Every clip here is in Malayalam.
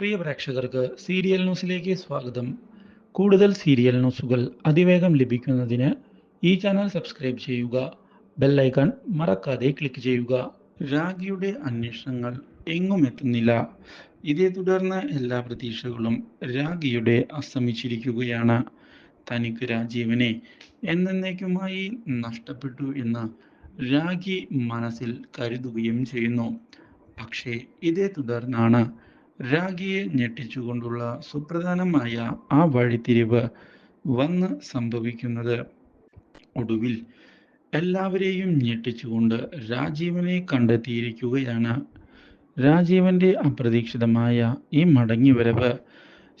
പ്രിയ പ്രേക്ഷകർക്ക് സീരിയൽ ന്യൂസിലേക്ക് സ്വാഗതം. കൂടുതൽ സീരിയൽ ന്യൂസുകൾ അതിവേഗം ലഭിക്കുന്നതിന് ഈ ചാനൽ സബ്സ്ക്രൈബ് ചെയ്യുക. ബെല്ലൈക്കൺ മറക്കാതെ ക്ലിക്ക് ചെയ്യുക. രാഖിയുടെ അന്വേഷണങ്ങൾ എങ്ങും എത്തുന്നില്ല. ഇതേ തുടർന്ന് എല്ലാ പ്രതീക്ഷകളും രാഖിയുടെ അസ്തമിച്ചിരിക്കുകയാണ്. തനിക്ക് രാജീവനെ എന്നേക്കുമായി നഷ്ടപ്പെട്ടു എന്ന് രാഖി മനസ്സിൽ കരുതുകയും ചെയ്യുന്നു. പക്ഷേ ഇതേ തുടർന്നാണ് രാഖിയെ ഞെട്ടിച്ചുകൊണ്ടുള്ള സുപ്രധാനമായ ആ വഴിത്തിരിവ് വന്ന് സംഭവിക്കുന്നത് ഒടുവിൽ എല്ലാവരെയും ഞെട്ടിച്ചുകൊണ്ട് രാജീവനെ കണ്ടെത്തിയിരിക്കുകയാണ്. രാജീവന്റെ അപ്രതീക്ഷിതമായ ഈ മടങ്ങിവരവ്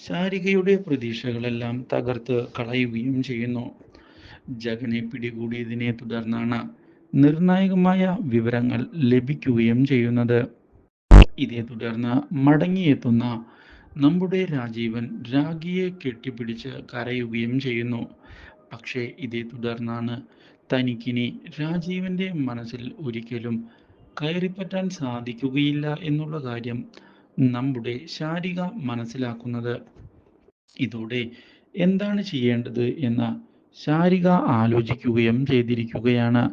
ശാരികയുടെ പ്രതീക്ഷകളെല്ലാം തകർത്ത് കളയുകയും ചെയ്യുന്നു. ജഗനെ പിടികൂടിയതിനെ തുടർന്നാണ് നിർണായകമായ വിവരങ്ങൾ ലഭിക്കുകയും ചെയ്യുന്നത്. ഇതേ തുടർന്ന് മടങ്ങിയെത്തുന്ന നമ്മുടെ രാജീവൻ രാഖിയെ കെട്ടിപ്പിടിച്ച് കരയുകയും ചെയ്യുന്നു. പക്ഷേ ഇതേ തുടർന്നാണ് തനിക്കിനി രാജീവന്റെ മനസ്സിൽ ഒരിക്കലും കയറിപ്പറ്റാൻ സാധിക്കുകയില്ല എന്നുള്ള കാര്യം നമ്മുടെ ശാരിക മനസ്സിലാക്കുന്നത്. ഇതോടെ എന്താണ് ചെയ്യേണ്ടത് എന്ന് ശാരിക ആലോചിക്കുകയും ചെയ്തിരിക്കുകയാണ്.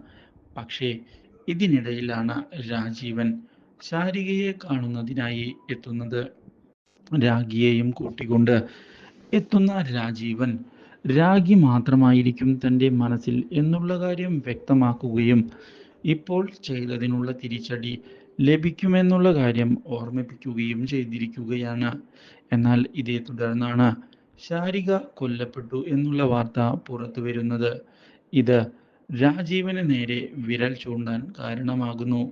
പക്ഷേ ഇതിനിടയിലാണ് രാജീവൻ ശാരികയെ കാണുന്നതിനായി എത്തുന്നത് രാഗിയെയും കൂട്ടിക്കൊണ്ട് എത്തുന്ന രാജീവൻ. രാഗി മാത്രമായിരിക്കും തന്റെ മനസ്സിൽ എന്നുള്ള കാര്യം വ്യക്തമാക്കുകയും ഇപ്പോൾ ചെയ്തതിനുള്ള തിരിച്ചടി ലഭിക്കുമെന്നുള്ള കാര്യം ഓർമ്മിപ്പിക്കുകയും ചെയ്തിരിക്കുകയാണ്. എന്നാൽ ഇതേ തുടർന്നാണ് ശാരിക കൊല്ലപ്പെട്ടു എന്നുള്ള വാർത്ത പുറത്തു വരുന്നത്. ഇത് രാജീവന് നേരെ വിരൽ ചൂണ്ടാൻ കാരണമാകുന്നു.